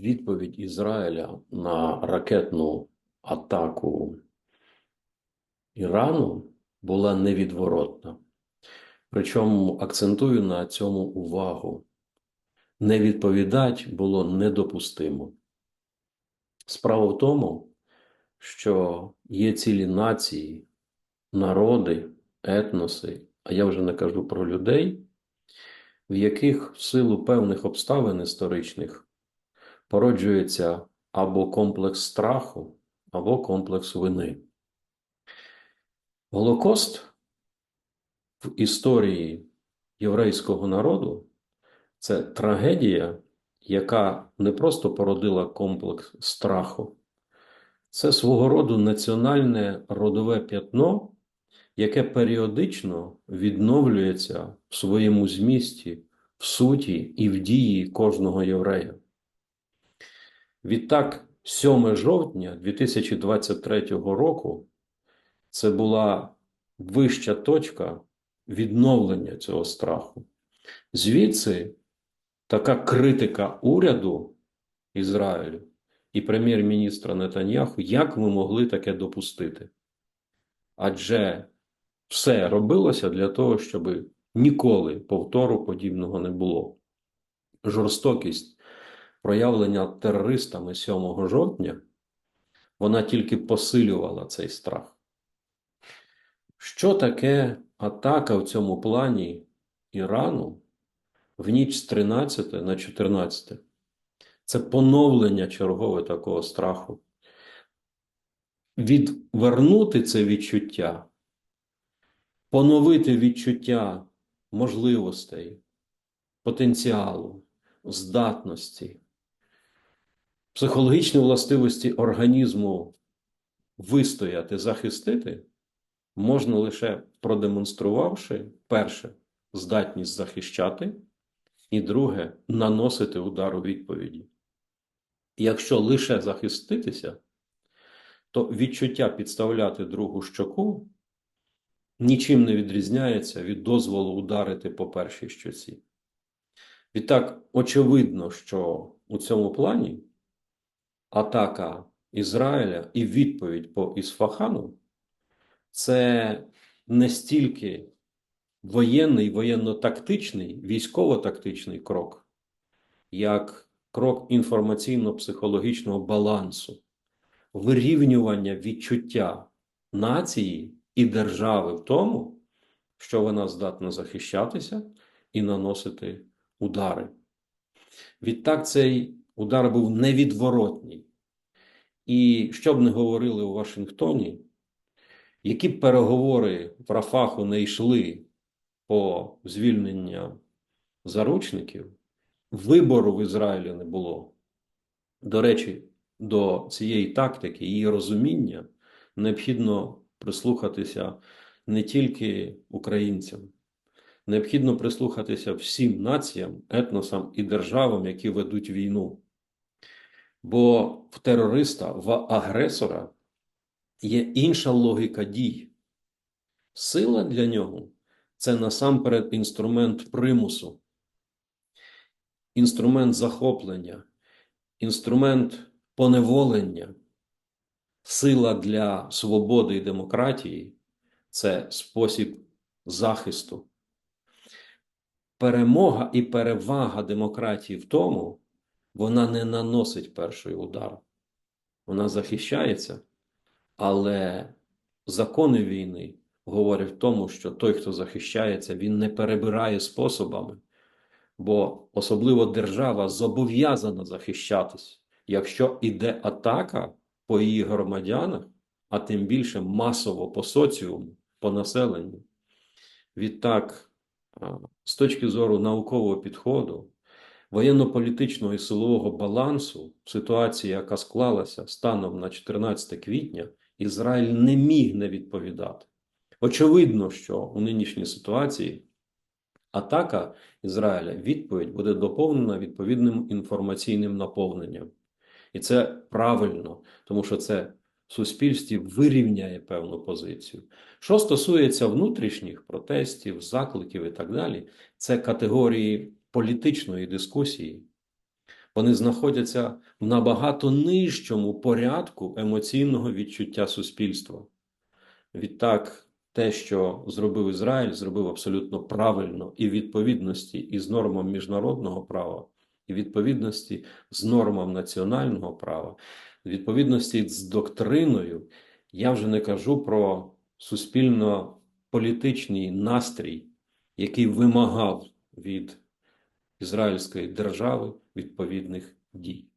відповідь Ізраїля на ракетну атаку Ірану була невідворотна. Причому акцентую на цьому увагу. Не відповідати було недопустимо. Справа в тому, що є цілі нації, народи, етноси, а я вже не кажу про людей, в яких в силу певних обставин історичних породжується або комплекс страху, або комплекс вини. Голокост в історії єврейського народу це трагедія, яка не просто породила комплекс страху, це свого роду національне родове п'ятно, яке періодично відновлюється в своєму змісті, в суті і в дії кожного єврея. Відтак, 7 жовтня 2023 року це була вища точка відновлення цього страху. Звідси така критика уряду Ізраїлю і прем'єр-міністра Нетаньяху, як ми могли таке допустити? Адже все робилося для того, щоб ніколи повтору подібного не було. Жорстокість проявлення терористами 7 жовтня, вона тільки посилювала цей страх. Що таке атака в цьому плані Ірану в ніч з 13 на 14? Це поновлення чергове такого страху. Відвернути це відчуття, поновити відчуття можливостей, потенціалу, здатності, психологічні властивості організму вистояти, захистити, можна лише продемонструвавши перше здатність захищати, і друге наносити удар у відповіді. Якщо лише захиститися, то відчуття підставляти другу щоку нічим не відрізняється від дозволу ударити по першій щоці. Відтак, очевидно, що у цьому плані атака Ізраїля і відповідь по Ісфахану це не стільки воєнний, воєнно-тактичний, військово-тактичний крок, як крок інформаційно-психологічного балансу, вирівнювання відчуття нації і держави в тому, що вона здатна захищатися і наносити удари. Відтак цей удар був невідворотній. І що б не говорили у Вашингтоні, які б переговори в Рафаху не йшли по звільненню заручників, вибору в Ізраїлі не було. До речі, до цієї тактики, її розуміння необхідно прислухатися не тільки українцям, необхідно прислухатися всім націям, етносам і державам, які ведуть війну. Бо в терориста, в агресора є інша логіка дій. Сила для нього це насамперед інструмент примусу, інструмент захоплення, інструмент поневолення. Сила для свободи і демократії це спосіб захисту. Перемога і перевага демократії в тому, вона не наносить перший удар. Вона захищається, але закони війни говорять в тому, що той, хто захищається, він не перебирає способами, бо особливо держава зобов'язана захищатись. Якщо іде атака по її громадянах, а тим більше масово по соціуму, по населенню. Відтак, з точки зору наукового підходу, воєнно-політичного і силового балансу, ситуації, яка склалася станом на 14 квітня, Ізраїль не міг не відповідати. Очевидно, що у нинішній ситуації атака Ізраїля відповідь буде доповнена відповідним інформаційним наповненням. І це правильно, тому що це в суспільстві вирівняє певну позицію. Що стосується внутрішніх протестів, закликів і так далі, це категорії політичної дискусії. Вони знаходяться в набагато нижчому порядку емоційного відчуття суспільства. Відтак, те, що зробив Ізраїль, зробив абсолютно правильно і в відповідності із нормам міжнародного права, і в відповідності з нормам національного права, в відповідності з доктриною. Я вже не кажу про суспільно-політичний настрій, який вимагав від ізраїльської держави відповідних дій.